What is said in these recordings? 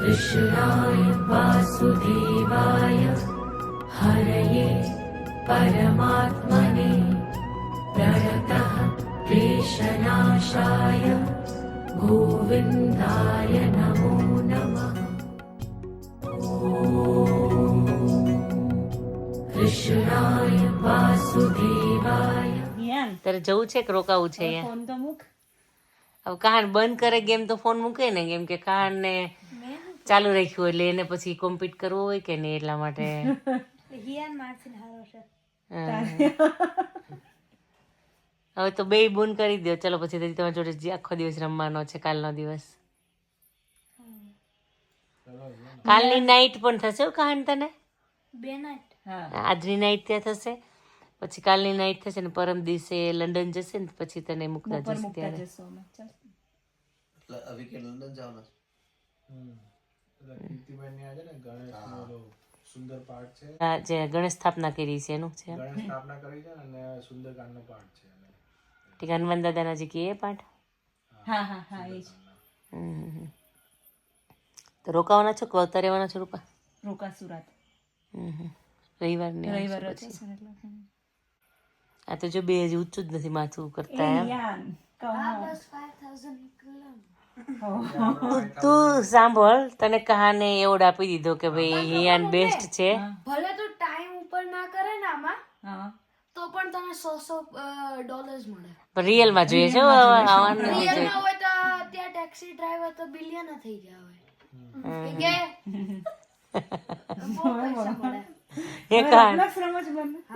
कृष्णाय वासुदेवाय हरये परमात्मने प्रणतः क्लेशनाशाय गोविन्दाय नमो नमः कृष्णाय वासुदेवाय યાન તારે જવું છે કે રોકાવું છે અહીંયા ફોન તો મૂક હવે કહાન બંધ કરે ગેમ તો ફોન મૂકે ને કેમ કે કહાન ને ચાલુ રાખ્યું એટલે એને પછી કોમ્પીટ કરવું હોય કે નહીં એટલા માટે. હવે તો બે બૂન કરી દો. ચલો પછી તો તમારી જોડે જે આખો દિવસ રમવાનો છે કાલનો દિવસ. કાલની નાઈટ પણ થશે હો કહાન તને? બે નાઈટ આજની નાઈટ ત્યાં થશે. પછી કાલની નાઈટ થશે ને પરમ દિવસે લંડન જશે ને પછી તને મૂકતા જશે ત્યારે. જશો અમે. ચાલ. એટલે વીકેન્ડ લંડન જવાના જે ગણેશ સ્થાપના કરી છે એનું છે? ગણેશ સ્થાપના કરી છે અને સુંદરકાંડનો પાઠ છે ઠીક હનુમાન દાદાના જે કીએ પાઠ? હા. હા હા એ જ. તો રોકાવાના છો કે રહેવાના છો રૂપા? રોકા સુરત. રવિવાર ને રવિવાર. આ તો જો બે હજી ઊંચું જ નથી માથું કરતા એમ. તું તું સાંભળ તને કહાને એવોર્ડ આપી દીધો કે ભાઈ હિયાન બેસ્ટ છે. ભલે તું ટાઈમ ઉપર ના કરે ને આમાં તો પણ તને સો સો ડોલર્સ મળે. પણ રિયલમાં જોઈએ છે હો, આવવાનું નથી રિયલમાં હોય તો ત્યાં ટેક્સી ડ્રાઈવર તો બિલિયન થઈ ગયા હોય. કે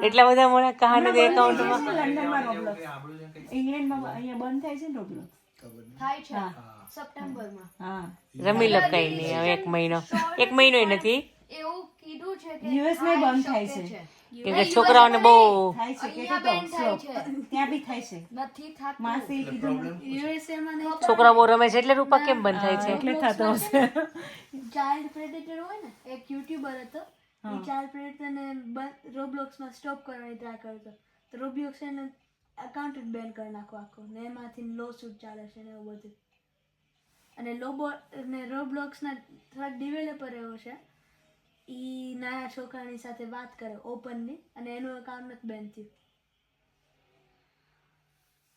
એટલા બધા મળે કહાને એકાઉન્ટમાં ઇંગ્લેન્ડમાં અહીંયા બંધ થાય છે ને રોબ્લોક્સ થાય છે સપ્ટેમ્બરમાં. હા. રમી લો કઈ નહીં હવે એક મહિનો. એક મહિનો નથી. એવું કીધું છે કે યુએસમાં બંધ થાય છે. કેમ કે છોકરાઓને બહુ થાય છે કે ત્યાં બી થાય છે. નથી થતું. માસી કીધું યુએસએ માં નહીં બહુ રમે છે. એટલે રૂપા કેમ બંધ થાય છે? એટલે થતો હશે. ચાઇલ્ડ પ્રેડેટર હોય ને એક યુટ્યુબર હતો. એ ચાઇલ્ડ પ્રેડેટર ને રોબ્લોક્સમાં સ્ટોપ કરવાની ટ્રાય કરતો તો રોબ્લોક્સ એને અકાઉન્ટ જ બેન કરી નાખો આખો ને એમાંથી લો શૂટ ચાલે છે ને એવું બધું. અને લોબો ને રોબ્લોક્સના થોડાક ડેવલપર એવો છે એ નાના છોકરાની સાથે વાત કરે ઓપનલી અને એનું એકાઉન્ટ નથી બેન થયું.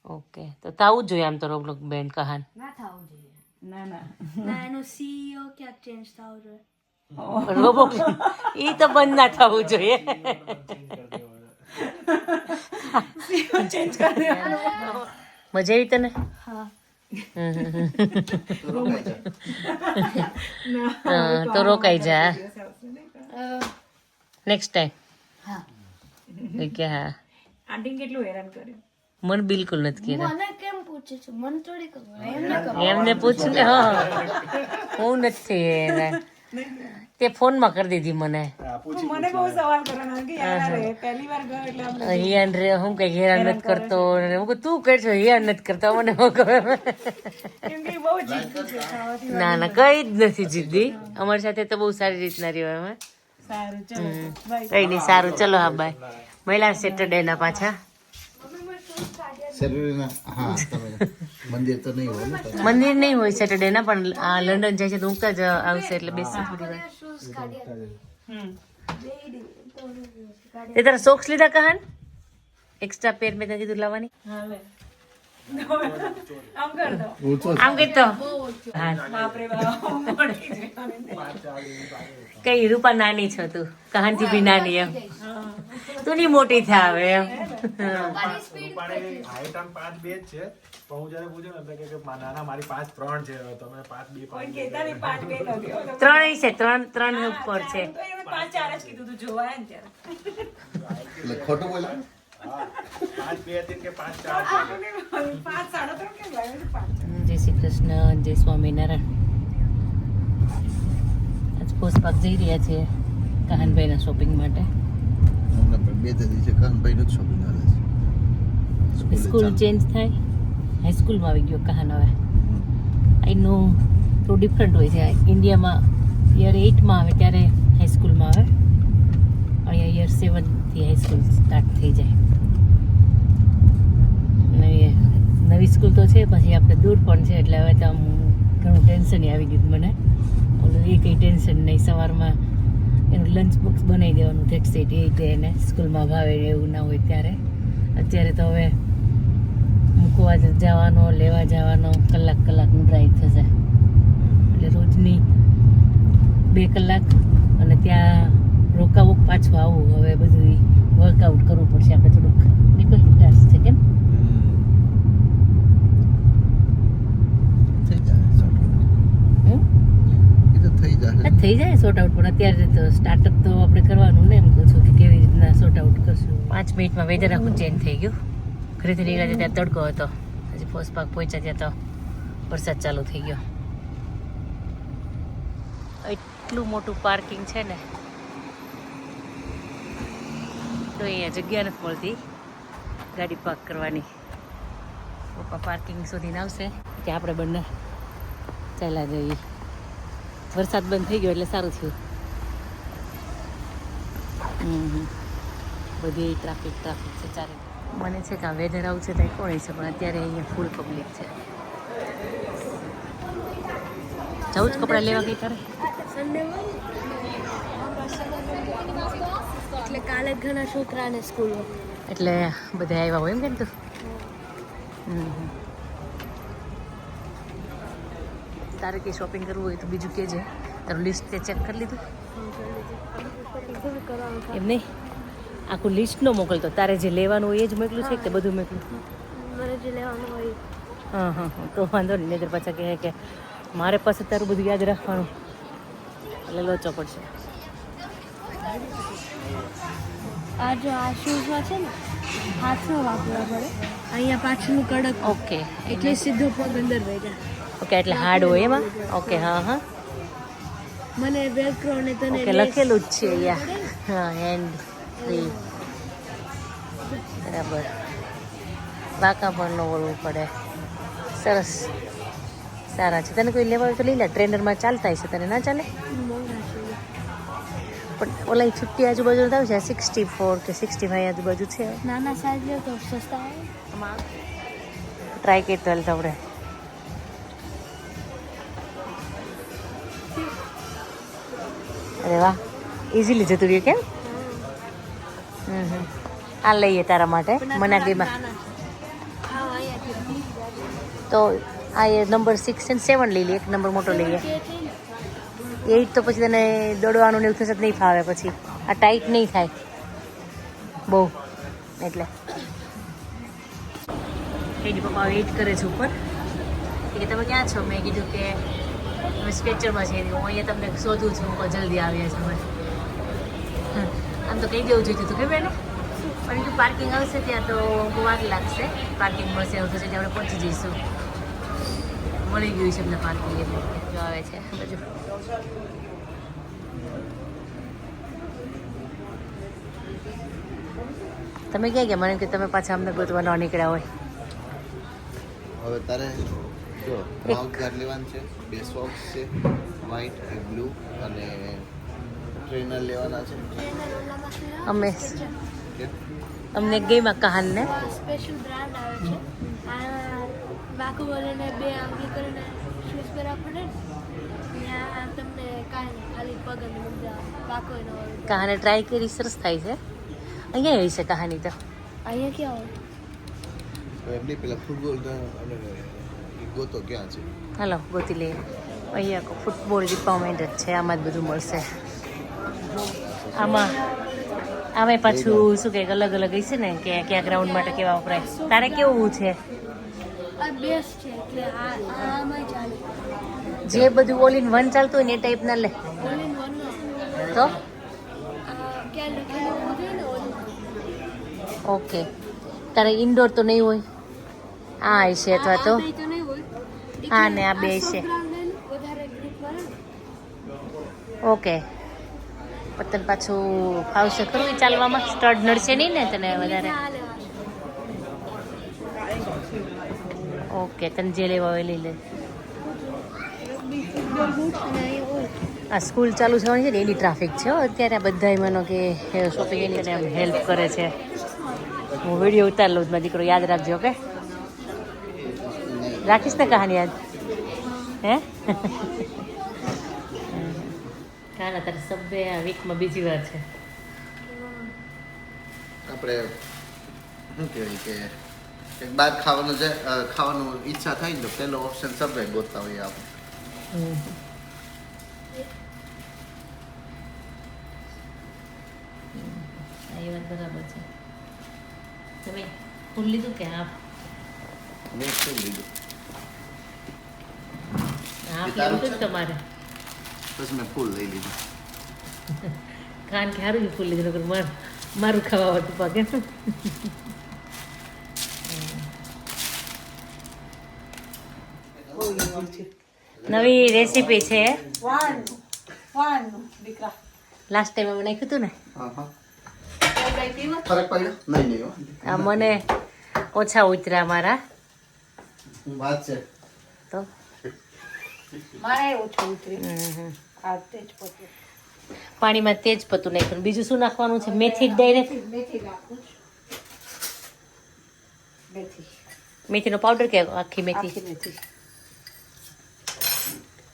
ઓકે તો થવું જોઈએ આમ તો રોબલોક બેન કહાન. ના થવું જોઈએ. ના ના. ના એનું સીઈઓ ક્યાંક ચેન્જ થવું જોઈએ. રોબોટ ઈ તો બંધ ના થવું જોઈએ. ચેન્જ કરી દેવાનું મજા આવી તને તો રોકાઈ જા. નેક્સ્ટ ટાઈમ હા. કે હા. આંટી કેટલું હેરાન કર્યું? મને બિલકુલ નથી કીધા મને કેમ પૂછે છે? મને થોડી ખબર. એમને પૂછ ને હા. હું નથી એને તે ફોનમાં કરી દીધી મને. મને બહુ સવાલ કરવાના કે યાર પહેલી વાર ગયો એટલે હિયાન રે હું કઈ હેરાન નથી કરતો. અને હું કહું, તું છો હિયાન નથી કરતો. મને હું કે ના ના કઈ જ નથી જીદ્દી અમારી સાથે તો બહુ સારી રીતના રહ્યો અમે સારું ચલો કઈ નહીં સારું. ચલો હા બાય મહિલા સેટરડે ના પાછા સેટરડેના હા તમે મંદિર તો નહીં હોય મંદિર નહીં હોય સેટરડે ના પણ આ લંડન જાય છે તો ઊંઘતા જ આવશે એટલે બેસી થોડી વાર. તે તારા સોક્સ લીધા કહાન? એક્સ્ટ્રા પેર મેં કીધું લાવવાની. આમ કર દો કઈ તો. કઈ રૂપા નાની છો તું કહાનથી બી નાની એમ તું ની મોટી થાય હવે એમ કે કે ત્રણ છે. ત્રણ છે ત્રણ ત્રણ ઉપર છે તો એને પાંચ ચાર જ કીધું તું જોવા ને ત્યારે એટલે ખોટું બોલ્યા જય શ્રી કૃષ્ણ જય સ્વામિનારાયણ. આજ પોસ્ટ પાક જઈ રહ્યા છીએ કાહનભાઈના શોપિંગ માટે. બે દિવસે કાનભાઈ નું શોપિંગ આવે છે. સ્કૂલ ચેન્જ થાય. હાઈસ્કૂલમાં આવી ગયો કહાન હવે. આઈ નો થોડું ડિફરન્ટ હોય છે. ઇન્ડિયામાં યર એઇટમાં આવે ત્યારે હાઈસ્કૂલમાં આવે. અહીંયા યર સેવનથી હાઈસ્કૂલ સ્ટાર્ટ થઈ જાય અને એ નવી સ્કૂલ તો છે, પછી આપણે દૂર પણ છે, એટલે હવે તો ઘણું ટેન્શન આવી ગયું મને. ઓલું એ કંઈ ટેન્શન નહીં, સવારમાં એનું લંચ બોક્સ બનાવી દેવાનું ઠેઠ સેટ એ રીતે એને સ્કૂલમાં ભાવે એવું ના હોય ત્યારે. અત્યારે તો હવે મૂકવા જવાનો, લેવા જવાનો, કલાક કલાકનું ડ્રાઈવ થશે. એટલે રોજની બે કલાક અને ત્યાં રોકાવું પાછું આવવું હવે બધું વર્કઆઉટ કરવું પડશે, આપણે થોડુંક નીકળી ટાસ્ક છે કેમ થઈ જાય sort out. હમ? એ તો થઈ જાય સોર્ટ આઉટ પણ અત્યારે તો સ્ટાર્ટઅપ તો આપણે કરવાનું ને એમ કહું છું કે કેવી રીતના સોર્ટ આઉટ કરશું. પાંચ મિનિટમાં વેધર આખું ચેન્જ થઈ ગયું. ઘરેથી નીકળ્યા ત્યાં તડકો હતો. હજી ફોસ પાક પહોંચ્યા ત્યાં તો વરસાદ ચાલુ થઈ ગયો. એટલું મોટું પાર્કિંગ છે ને. તો અહીંયા જગ્યા નથી મળતી. ગાડી પાર્ક કરવાની. પપ્પા પાર્કિંગ સુધી આવશે. કે આપણે બંને ચાલ્યા જઈએ. વરસાદ બંધ થઈ ગયો એટલે સારું થયું. બધી ટ્રાફિક ટ્રાફિક છે ચારે. મને છે કે આ વેધર આવું છે ત્યાં કોણ છે પણ અત્યારે અહીંયા ફૂલ પબ્લિક છે. જવું જ કપડાં લેવા કઈ કરે એટલે કાલે ઘણા છોકરાને સ્કૂલ એટલે બધા આવ્યા હોય એમ કેમ તું? હમ હમ. તારે કંઈ શોપિંગ કરવું હોય તો બીજું કહેજે. તારું લિસ્ટ તે ચેક કરી લીધું? એમ નહીં? આખું લિસ્ટ ન મોકલતો તારે જે લેવાનું હોય એ જ મોકલું છે કે બધું મોકલું? મને જે લેવાનું હોય હા હા હા. તો વાંધો નહીં. નહીતર પાછા કહે કે મારે પાસે તારું બધું યાદ રાખવાનું. એટલે લોચો પડશે. આ જો આ શૂઝમાં છે ને હાથમાં વાપરવા પડે. અહીંયા પાછળનું કડક. ઓકે એટલે સીધો પગ અંદર વહી જાય. ઓકે એટલે હાર્ડ હોય એમાં? ઓકે હા હા. મને વેલક્રો ને તને ઓકે લખેલું જ છે યા. હા હેન્ડ ફ્રી બરાબર. બાકા પણ ન વળવું પડે. સરસ. સારા છે. તને કોઈ લેવા તો લઈ લે. ટ્રેનરમાં ચાલતા હશે. તને ના ચાલે? પણ ઓલા છુટ્ટી આજુબાજુ આવે છે સિક્સટી ફોર કે સિક્સટી ફાઈવ આજુબાજુ છે. નાના સાઈઝ લ્યો તો સસ્તા આવે ટ્રાય કરી તો આપણે. અરે વાહ. ઇઝીલી જતું રહ્યું કેમ? હમ હમ. આ લઈએ તારા માટે. મનાલીમાં તો આ એ નંબર સિક્સ એન્ડ સેવન લઈ લઈએ એક નંબર મોટો લઈએ એઇટ તો પછી તને દોડવાનું ને એવું થશે નહીં ફાવે પછી. આ ટાઈટ નહીં થાય. બહુ. એટલે. એની પપ્પા વેઇટ કરે છે ઉપર. કે તમે ક્યાં છો? મેં કીધું કે અમે સ્કેચરમાં છીએ હું અહીંયા તમને શોધું છું હું જલ્દી આવ્યા છે હમ. આમ તો કહી દેવું જોઈતું હતું કે બેને? પણ જો પાર્કિંગ આવશે ત્યાં તો બહુ વાર લાગશે. પાર્કિંગ મળશે એવું થશે ત્યાં આપણે પહોંચી જઈશું. મળી ગયું છે એમને પાર્કિંગ એટલે. જો આવે છે બધું તમે ક્યાં ગયા? મને કે તમે પાછા અમને ગોતવા ન નીકળ્યા હોય. હવે તારે જો માઉથ ગાર્ડ લેવાનું છે બે સોક્સ છે વ્હાઈટ એક બ્લુ અને ટ્રેનર લેવાના છે. અમે. અમને ગેમાં કહાનને. સ્પેશિયલ બ્રાન્ડ આવે છે. આ બાકુ બોલીને બે આંગળી કરીને શૂઝ પર ત્યાં તમને કાંઈ ખાલી પગ અને મુદ્દા બાકુ એનો કહાને ટ્રાય કરી સરસ થાય છે. અહીંયા એવી છે કહાની તો. અહીંયા ક્યાં હોય? એમની પેલા ફૂટબોલ અને ગોતો ક્યાં છે? હાલો ગોતી લઈએ. અહીંયા ફૂટબોલ ડિપાર્ટમેન્ટ જ છે આમાં જ બધું મળશે. આમાં આમે પાછું શું કે અલગ અલગ હશે ને કે કયા ગ્રાઉન્ડ માટે કેવા વપરાય. તારે કેવું છે? જે બધું ઓલ ઇન વન ચાલતું હોય ને એ ટાઈપના લે. ઓલ ઇન વન તો? ને ઓકે તારે ઇન્ડોર તો નહીં હોય? આ હશે અથવા તો? હા, ને આ બે છે. ઓકે. પતન પાછું ફાવશે ખરું ચાલવામાં? સ્ટડ નડશે નહીં ને તને વધારે? ઓકે તને જે લેવા હોય લઈ લે. આ સ્કૂલ ચાલુ થવાની છે ને એની ટ્રાફિક છે અત્યારે આ બધા માનો કે શોપિંગ એની હેલ્પ કરે છે. હું વીડિયો ઉતાર લઉં મારો દીકરો યાદ રાખજો ઓકે? રાખીશ ને કહાની આજ હે કાલ તારે સબવે આ વીકમાં બીજી વાર છે આપણે શું કહેવાય કે કંઈક બહાર ખાવાનું છે ખાવાનું ઈચ્છા થાય ને તો પહેલો ઓપ્શન સબવે ગોતતા હોઈએ આપણે એ વાત બરાબર છે તમે ફૂલ લીધું કે આપ મેં શું લીધું તમારે. મેં ફૂલ લઈ લીધું. કાન કે સારું ફૂલ લીધું નકર માર મારું ખાવા હતું પાકે નવી રેસીપી છે. લાસ્ટ ટાઈમ અમે નાખ્યું હતું ને? ફરક પડ્યો? નહીં નહીં આ મને ઓછા ઉતર્યા મારા. વાત છે. તો? મારે ઓછું. આ તેજ પાણીમાં તેજ પતું નાખ્યું. બીજું શું નાખવાનું છે? મેથી ડાયરેક્ટ મેથી મેથી નાખું મેથી. મેથીનો પાવડર કે આખી મેથી? મેથી.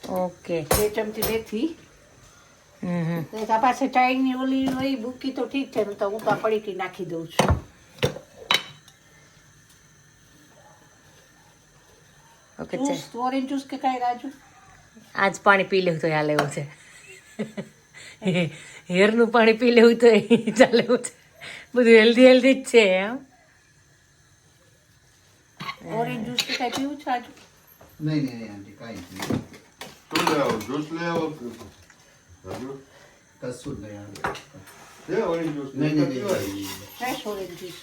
ઓકે. બે ચમચી મેથી. હમ હમ. પાસે ચાઈની ઓલી હોય બુકી તો ઠીક છે તો હું તો પડીકી નાખી દઉં છું. ઓકે જ્યુસ ઓરેન્જ જ્યુસ કે કાંઈ રાજુ? આજ પાણી પી લેવું તો હાલે એવું છે. હેરનું પાણી પી લેવું તો ચાલે એવું છે. બધું હેલ્ધી હેલ્ધી જ છે એમ. ઓરેન્જ જ્યુસ કે કાંઈ પીવું છે રાજુ? નહીં નહીં નહીં આંટી કાંઈ નહીં. શું લે આવો? જ્યુસ લે આવો કશું જ નહીં આવે લે ઓરેન્જ જ્યુસ નહીં નહીં નહીં ફ્રેશ ઓરેન્જ જ્યુસ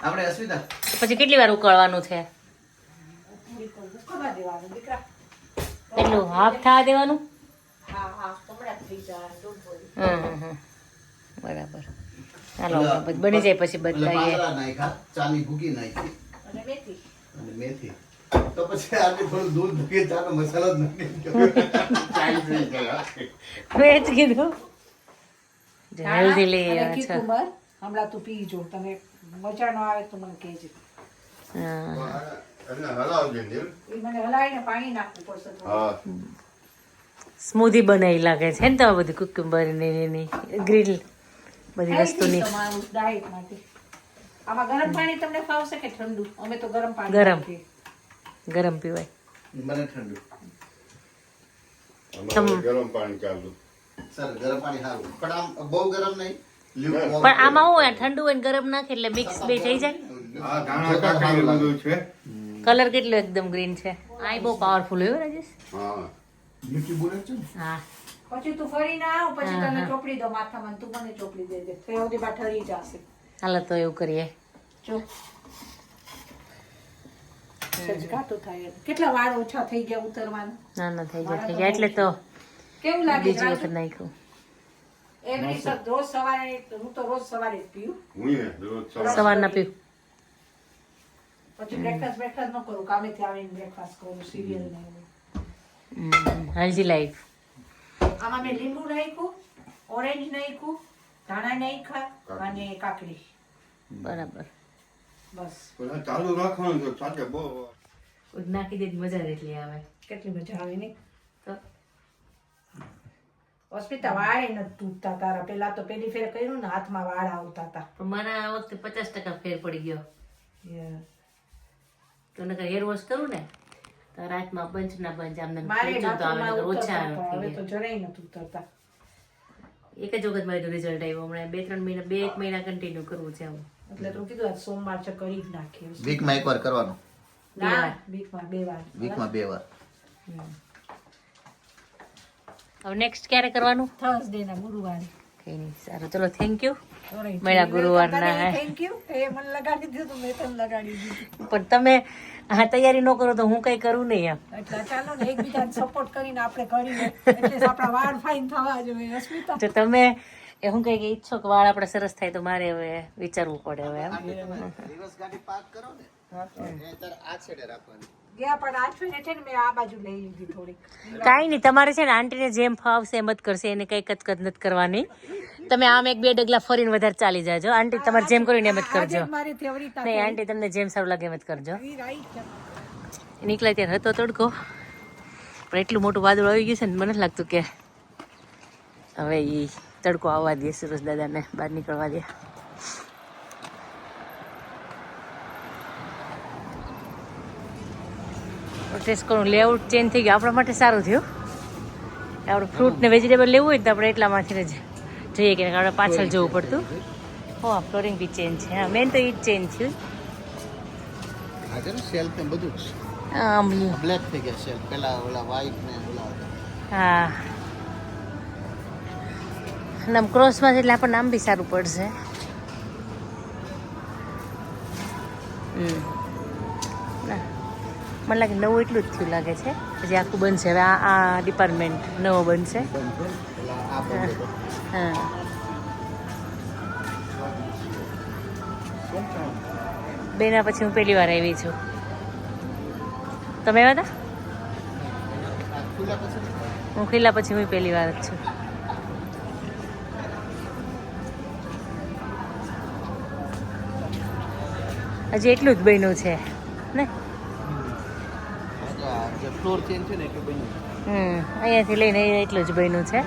આપણે અસ્મિતા? પછી કેટલી વાર ઉકળવાનું છે? એટલું હાફ થવા દેવાનું. બરાબર. ચાલો બની જાય પછી એટલે બતાવીએ પાંદડા નાખ્યા ચાની ભૂકી નાખી. અને મેથી. અને મેથી. તો પછી આને થોડું દૂધ મૂકી ચાનો મસાલો જ નાખી ચાઈ થઈ ગયા મેં જ કીધું. હેલ્ધી લઈ આવ્યા હમણાં તું પી જો તને મજા ન આવે તો મને કહેજે. હા. એને હલાવજે નીલ. એ મને હલાવીને પાણી નાખવું પડશે થોડું. હા. સ્મૂધી બનાવી લાગે છે ને તો બધી કુકુંબર ને એની ગ્રીલ બધી વસ્તુની. આમાં ગરમ પાણી તમને ફાવશે કે ઠંડુ? અમે તો ગરમ પાણી ગરમ. ગરમ પીવાય. મને ઠંડુ. ગરમ પાણી ચાલુ. સર ગરમ પાણી સારું. પણ આમ બહુ ગરમ નહીં? પણ આમાં હું ઠંડુ હોય ગરમ નાખે એટલે મિક્સ બે થઈ જાય. કલર કેટલો એકદમ ગ્રીન છે. આ બહુ પાવરફુલ હોય રાજેશ. હા. બ્યુટી બુલેટ છે ને? હા. પછી તું ફરીને આવ પછી તને ચોપડી દો માથામાં તું મને ચોપડી દે દે. તો સુધી બા ઠરી જશે. હાલો તો એવું કરીએ. જો. સજ થાય. કેટલા વાર ઓછા થઈ ગયા ઉતરવાના? ના ના થઈ ગયા થઈ ગયા. એટલે તો કેવું લાગે? બીજી વખત નાખ્યું. એવરી સ- રોજ સવારે હું તો રોજ સવારે જ પીવું હું એ રોજ સવારે સવારના પીવું પછી બ્રેકફાસ્ટ બ્રેકફાસ્ટ ન કરું કામેથી આવીને બ્રેકફાસ્ટ કરું સિરિયલ ને એવું હેલ્ધી લાઈફ આમાં મેં લીંબુ નાખ્યું ઓરેન્જ નાખ્યું ધાણા નાખ્યા અને કાકડી બરાબર બસ પણ આ ચાલુ રાખવાનું છે સાથે બહુ નાખી દે મજા જ એટલી આવે કેટલી મજા આવે નહીં તો હોસ્પિટલ વાળે નથી તૂટતા તારા. પેલા તો પેલી ફેર કર્યું ને હાથમાં વાળ આવતા હતા પણ મને આ વખતે પચાસ ટકા ફેર પડી ગયો. તને તો નકર હેર વોશ કરું ને તો રાતમાં બંચ ના બંચ આમને ઓછા હવે તો જરાય નથી ઉતરતા એક જ વખત મારું રિઝલ્ટ આવ્યું. હમણાં બે ત્રણ મહિના બે એક મહિના કન્ટિન્યુ કરવું છે આવું. એટલે તો કીધું આજ સોમવાર છે કરી જ નાખીએ. વીકમાં એકવાર કરવાનું? ના. વીકમાં બે વાર. વીકમાં બે વાર. હવે નેક્સ્ટ ક્યારે કરવાનું? થર્સડે ના ગુરુવારે. કઈ નહીં સારું. ચલો થેન્ક યુ મળ્યા ગુરુવારના હે. થેન્ક યુ એ મને લગાડી દીધું મેં તમને લગાડી દીધું. પણ તમે હા તૈયારી ન કરો તો હું કઈ કરું નહીં એમ. એટલે ચાલો ને એકબીજાને સપોર્ટ કરીને આપણે કરીએ. એટલે આપણા વાળ ફાઇન થવા જોઈએ અસ્મિતા. તો તમે એ હું કઈ કે ઈચ્છો કે વાળ આપણે સરસ થાય તો મારે હવે વિચારવું પડે હવે એમ. દિવસ ગાડી પાર્ક કરો ને આ છેડે રાખવાની. ગયા પણ આઠવીને છે ને મેં આ બાજુ લઈ લીધી થોડીક. કાંઈ નહીં તમારે છે ને આંટીને જેમ ફાવશે એમ જ કરશે એને કઈ કચકચ નથી કરવાની. તમે આમ એક બે ડગલા ફરીને વધારે ચાલી જાજો. આંટી તમારે જેમ કરીને એમ જ કરજો. નહીં આંટી. તમને જેમ સારું લાગે એમ જ કરજો. નીકળે ત્યારે હતો તડકો. પણ એટલું મોટું વાદળ આવી ગયું છે ને મને લાગતું કે હવે એ તડકો આવવા દે સુરજ દાદાને બહાર નીકળવા દે. ટેસ્કોનું લેઆઉટ ચેન્જ થઈ ગયું. આપણા માટે સારું થયું. આપણે ફ્રૂટ ને વેજીટેબલ લેવું હોય તો આપણે એટલામાંથી જ જઈએ કે આપણે પાછળ જવું પડતું. હો ફ્લોરિંગ બી ચેન્જ છે. હા મેન તો એ જ ચેન્જ થયું. આ. હા નામ ક્રોસમાં છે. એટલે આપણને નામ બી સારું પડશે. હમ. મને લાગે નવું એટલું જ થયું લાગે છે. જે આખું બનશે. હવે આ આ ડિપાર્ટમેન્ટ નવો બનશે. હા. બેના પછી હું પહેલી વાર આવી છું. તમે આવ્યા હતા? હું ખીલા પછી હું પહેલી વાર જ છું. હજી એટલું જ બન્યું છે ને? ફ્લોર ચેન્જ છે ને એટલું બન્યું. હમ અહીંયાથી લઈને એટલું જ બન્યું છે.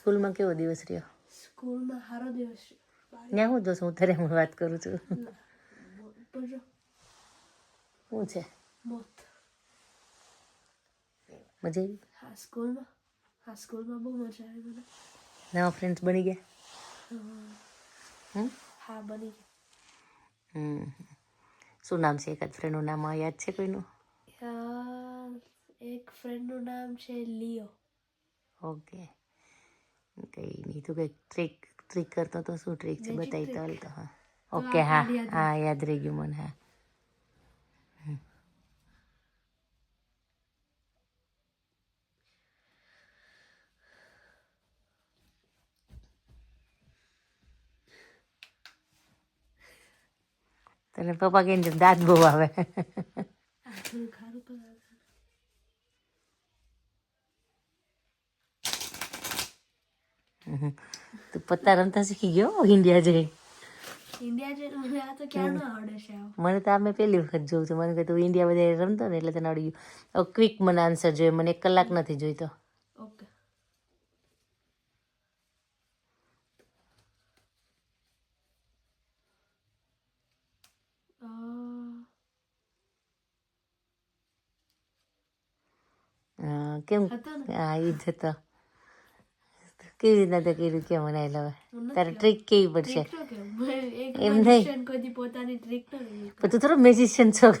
સ્કૂલમાં કેવો દિવસ રહ્યો સ્કૂલમાં સારો દિવસ છે ત્યાં હું દોસ્ત હું તારે હું વાત કરું છું શું છે? મોત મજા આવી? હા સ્કૂલમાં? હા સ્કૂલમાં બહુ મજા આવી મને. નવા ફ્રેન્ડ્સ બની ગયા? હા. બની ગયા. શું નામ છે? એકાદ ફ્રેન્ડનું નામ યાદ છે કોઈનું? એક ફ્રેન્ડનું નામ છે લિયો. ઓકે. કઈ નહીં તું કંઈક ટ્રીક ટ્રીક કરતો તો શું ટ્રીક છે? બતાવી તો હા. ઓકે હા હા યાદ રહી ગયું મને હા. તને પપ્પા કહીને છે દાંત બહુ આવે. તું પત્તા રમતા શીખી ગયો ઇન્ડિયા જઈ? મને તો આ મેં પહેલી વખત જોઉં છું. મને કે તું ઇન્ડિયા બધા રમતો ને એટલે તને આવડી ગયું. ક્વિક મને આન્સર જોઈએ મને એક કલાક નથી જોઈતો ઓકે અ, હા, કેમ? હા એ જ હતો. કેવી રીતના તે કર્યું કે મને હવે તારે ટ્રીક કેવી પડશે? એમ નહીં. પણ તું થોડો મેજિશિયન છો.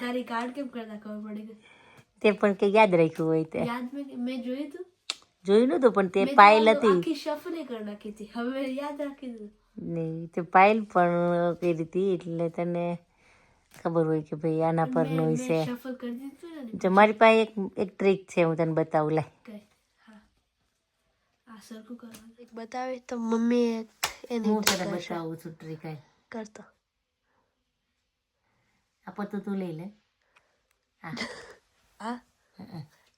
તારી કાર્ડ કેમ કરતા ખબર પડી તે પણ કે યાદ રાખ્યું હોય તે. યાદ મેં જોયું તું? જોયું નતું પણ તે પાયલ હતી. આખી shuffle કરી નાખી હતી. હવે યાદ રાખી દીધું. નહીં તે પાયલ પણ કરી હતી એટલે તને ખબર હોય કે ભાઈ આના પરનું મેં છે. shuffle કરી દીધું ને જો મારી પાસે એક એક ટ્રીક છે હું તને બતાવું આ એક બતાવે તો મમ્મી એને હું તને બતાવું છું ટ્રીક કરતો. આ પતું તું લઈ લે. હા. હા?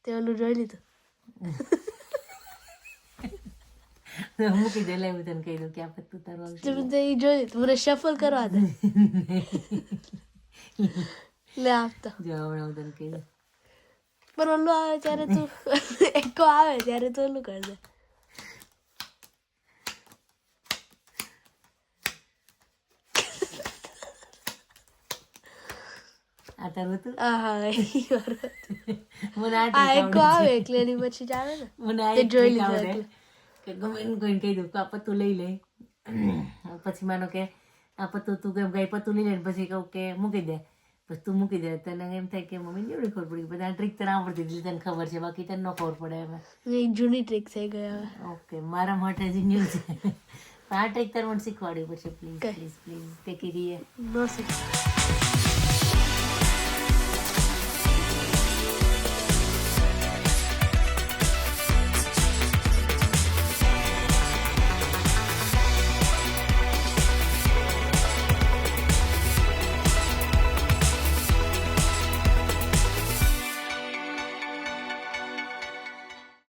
તે ઓલું જોઈ લીધું? મૂકી દે લે હું તને કહી દઉં કે આ પત્તું તારું આવશે. જોઈ લીધું. મને શફલ કરવા દે. લે આવતો જવાબ આવતો કે પણ ઓલું આવે ત્યારે તું એકો આવે ત્યારે તું ઓલું કરી દે પછી માનો કે આ પત્તું પછી તું કેમ ગાય પત્તું લઈ લે પછી કહું કે મૂકી દે પછી તું મૂકી દે તને એમ થાય કે મમ્મી એવડી ખબર પડી બધા ટ્રીક તને આવડતી હતી તને ખબર છે બાકી તને ન ખબર પડે એમ એ જૂની ટ્રીક થઈ ગયા ઓકે મારા માટે જ ન્યૂ છે આ ટ્રીક તારે મને શીખવાડવી પડશે પ્લીઝ પ્લીઝ પ્લીઝ તે કીધી ન શીખ